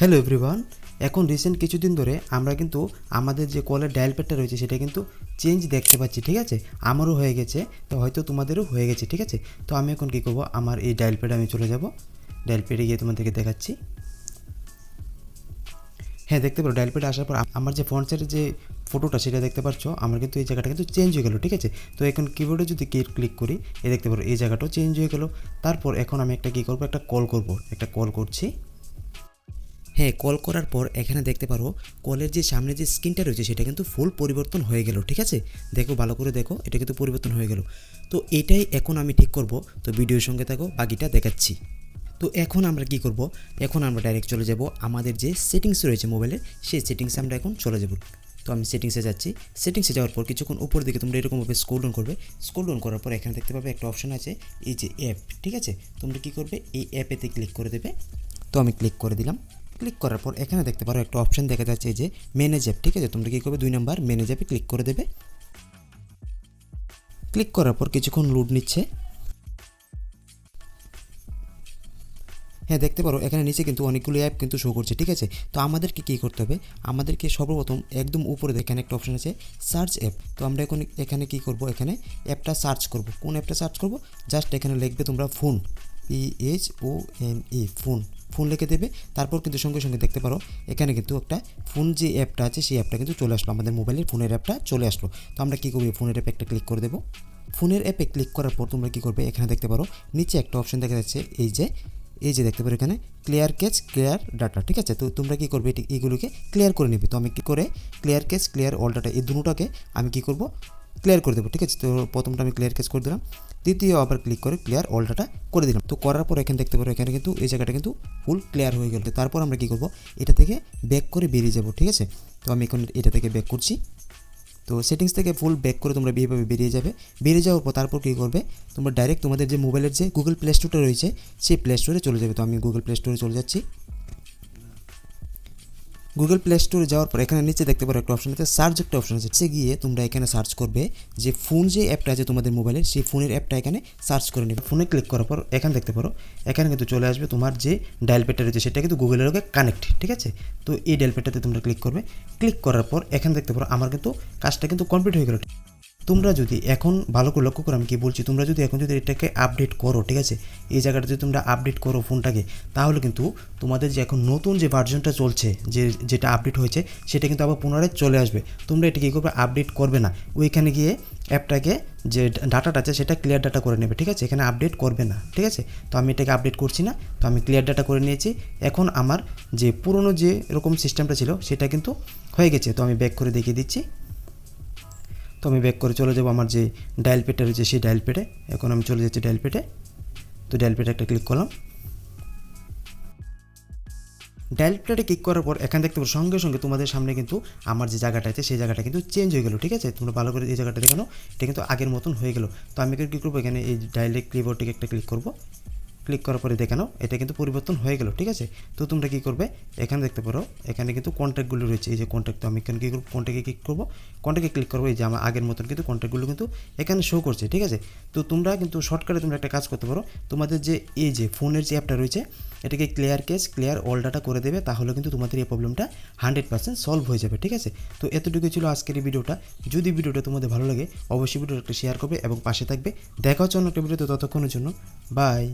Hello everyone এখন recent কিছুদিন ধরে আমরা কিন্তু আমাদের যে কলের ডায়াল প্যাডটা রয়েছে সেটা কিন্তু চেঞ্জ দেখতে পাচ্ছি, ঠিক আছে? আমারও হয়ে গেছে, তো হয়তো তোমাদেরও হয়ে গেছে, ঠিক আছে? তো আমি এখন কী করব? আমার এই ডায়াল প্যাডে আমি চলে যাব। ডায়াল প্যাডে গিয়ে তোমাদেরকে দেখাচ্ছি। হ্যাঁ দেখতে পারো ডায়াল প্যাডে আসার পর আমার যে ফ্রন্ট যে ফটোটা সেটা দেখতে পাচ্ছ, আমার কিন্তু এই জায়গাটা কিন্তু চেঞ্জ হয়ে গেলো, ঠিক আছে? তো এখন কিবোর্ডে যদি ক্লিক করি এ দেখতে পারো, এই জায়গাটাও চেঞ্জ হয়ে গেলো। তারপর এখন আমি একটা কী করব? একটা কল করব, একটা কল করছি। হ্যাঁ কল করার পর এখানে দেখতে পারো কলের যে সামনে যে স্ক্রিনটা রয়েছে, সেটা কিন্তু ফুল পরিবর্তন হয়ে গেল, ঠিক আছে? দেখো, ভালো করে দেখো, এটা কিন্তু পরিবর্তন হয়ে গেল। তো এটাই এখন আমি ঠিক করব। তো ভিডিওর সঙ্গে থাকো, বাকিটা দেখাচ্ছি। তো এখন আমরা কি করব? এখন আমরা ডাইরেক্ট চলে যাব আমাদের যে সেটিংস রয়েছে মোবাইলের সেই সেটিংসে আমরা এখন চলে যাব। তো আমি সেটিংসে যাচ্ছি। সেটিংসে যাওয়ার পর কিছুক্ষণ উপর দিকে তোমরা এরকমভাবে স্ক্রোল ডাউন করবে। স্ক্রোল ডাউন করার পর এখানে দেখতে পাবে একটা অপশন আছে, এই যে অ্যাপ ঠিক আছে? তোমরা কি করবে? এই অ্যাপেতে ক্লিক করে দেবে। তো আমি ক্লিক করে দিলাম। ক্লিক করার পর এখানে দেখতে পারো একটা অপশন দেখা যাচ্ছে যে ম্যানেজ অ্যাপ ঠিক আছে? তোমরা কী করবে? দুই নাম্বার ম্যানেজ অ্যাপে ক্লিক করে দেবে। ক্লিক করার পর কিছুক্ষণ লোড নিচ্ছে। হ্যাঁ দেখতে পারো, এখানে নিচে কিন্তু অনেকগুলো অ্যাপ কিন্তু শো করছে, ঠিক আছে? তো আমাদেরকে কী করতে হবে? আমাদেরকে সর্বপ্রথম একদম উপরে এখানে একটা অপশন আছে সার্চ অ্যাপ তো আমরা এখন এখানে কি করব? এখানে অ্যাপটা সার্চ করব। কোন অ্যাপটা সার্চ করব? জাস্ট এখানে লিখবে তোমরা phone P O N E phone phone লিখে দেবে, তারপর কিন্তু সঙ্গে সঙ্গে দেখতে পারো, এখানে কিন্তু একটা ফোন যে অ্যাপটা আছে, সেই অ্যাপটা কিন্তু চলে আসলো, আমাদের মোবাইলের ফোনের অ্যাপটা চলে আসলো। তো আমরা কী করব ফোনের অ্যাপে একটা ক্লিক করে দেবো। ফোনের অ্যাপে ক্লিক করার পর তোমরা কী করবে, এখানে দেখতে পারো, নিচে একটা অপশন দেখা যাচ্ছে, এই যে এই যে দেখতে পারো এখানে ক্লিয়ার ক্যাচ ক্লিয়ার ডাটা ঠিক আছে? তো তোমরা কী করবে এগুলোকে ক্লিয়ার করে নেবে। তো আমি কী করে clear cache clear all data এই দুটোটাকে আমি কী করব ক্লিয়ার করে দেবো, ঠিক আছে? তো প্রথমটা আমি ক্লিয়ার ক্যাচ করে দিলাম, দ্বিতীয় আবার ক্লিক করে ক্লিয়ার অল ডাটা করে দিলাম। তো করার পর এখানে দেখতে পারো, এখানে কিন্তু এই জায়গাটা কিন্তু ফুল ক্লিয়ার হয়ে গেল। তারপর আমরা কী করব? এটা থেকে ব্যাক করে বেরিয়ে যাব, ঠিক আছে? তো আমি এখন এটা থেকে ব্যাক করছি। তো সেটিংস থেকে ফুল ব্যাক করে তোমরা এইভাবে বেরিয়ে যাবে। বেরিয়ে যাওয়ার পর তারপর কী করবে? তোমরা ডাইরেক্ট তোমাদের যে মোবাইলের যে গুগল প্লে স্টোরটা রয়েছে, সেই প্লে স্টোরে চলে যাবে। তো আমি গুগল প্লে স্টোরে চলে যাচ্ছি। গুগল প্লে স্টোরে যাওয়ার পর এখানে নিচে দেখতে পারো একটা অপশন আছে সার্চ একটা অপশন আছে। সে গিয়ে তোমরা এখানে সার্চ করবে যে ফোন যে অ্যাপটা আছে তোমাদের মোবাইলে সেই ফোনের অ্যাপটা এখানে সার্চ করে নেবে। ফোনে ক্লিক করার পর এখানে দেখতে পারো, এখানে কিন্তু চলে আসবে তোমার যে ডায়াল প্যাডটা রয়েছে, সেটা কিন্তু গুগলের ওকে কানেক্ট ঠিক আছে? তো এই ডায়াল প্যাডটাতে তোমরা ক্লিক করবে। ক্লিক করার পর এখানে দেখতে পারো, আমার কিন্তু কাজটা কিন্তু কমপ্লিট হয়ে গেল। তোমরা যদি এখন ভালো করে লক্ষ্য করো, আমি কি বলছি, তোমরা যদি এখন যদি এটাকে আপডেট করো, ঠিক আছে? এই জায়গাটা যদি তোমরা আপডেট করো ফোনটাকে তাহলে কিন্তু তোমাদের যে এখন নতুন যে ভার্জনটা চলছে, যে, যেটা আপডেট হয়েছে, সেটা কিন্তু আবার পুনরায় চলে আসবে। তোমরা এটা কী করবে আপডেট করবে না। ওইখানে গিয়ে অ্যাপটাকে যে ডাটাটা আছে, সেটা ক্লিয়ার ডাটা করে নেবে, ঠিক আছে? এখানে আপডেট করবে না, ঠিক আছে? তো আমি এটাকে আপডেট করছি না, তো আমি ক্লিয়ার ডাটা করে নিয়েছি। এখন আমার যে পুরনো যে এরকম সিস্টেমটা ছিল, সেটা কিন্তু হয়ে গেছে। তো আমি ব্যাক করে দেখিয়ে দিচ্ছি। তো আমি ব্যাক করে চলে যাব আমার যে ডায়াল পেডটা রয়েছে, সেই ডায়াল পেডে এখন আমি চলে যাচ্ছি ডায়াল পেডে তো ডায়াল পেডে একটা ক্লিক করলাম। ডায়াল প্লেটে ক্লিক করার পর এখান দেখতে পাবো সঙ্গে সঙ্গে তোমাদের সামনে কিন্তু আমার যে জায়গাটা আছে, সেই জায়গাটা কিন্তু চেঞ্জ হয়ে গেলো, ঠিক আছে? তোমরা ভালো করে এই জায়গাটা দেখানো এটা কিন্তু আগের মতন হয়ে গেলো। তো আমি কী করব? এখানে এই ডায়ালেক্ট কিবোর্ডটিকে একটা ক্লিক করব। ক্লিক করার পরে দেখে নাও, এটা কিন্তু পরিবর্তন হয়ে গেল, ঠিক আছে? তো তোমরা কী করবে? এখানে দেখতে পারো, এখানে কিন্তু কন্ট্যাক্টগুলো রয়েছে, এই যে কন্ট্যাক্ট তো আমি এখানে কী করব? কন্ট্যাক্টে ক্লিক করব। কন্ট্যাক্টে ক্লিক করব, এই যে আমার আগের মতন কিন্তু কন্ট্যাক্টগুলো কিন্তু এখানে শো করছে, ঠিক আছে? তো তোমরা কিন্তু শর্টকাটে তোমরা একটা কাজ করতে পারো, তোমাদের যে, এই যে ফোনের যে অ্যাপটা রয়েছে, এটাকে clear cache clear all data করে দেবে, তাহলে কিন্তু তোমাদের এই প্রবলেমটা হান্ড্রেড পার্সেন্ট সলভ হয়ে যাবে, ঠিক আছে? তো এতটুকু ছিল আজকের এই ভিডিওটা যদি ভিডিওটা তোমাদের ভালো লাগে, অবশ্যই ভিডিওটা শেয়ার করবে এবং পাশে থাকবে। দেখা হচ্ছে অন্য একটা ভিডিওতে ততক্ষণের জন্য বাই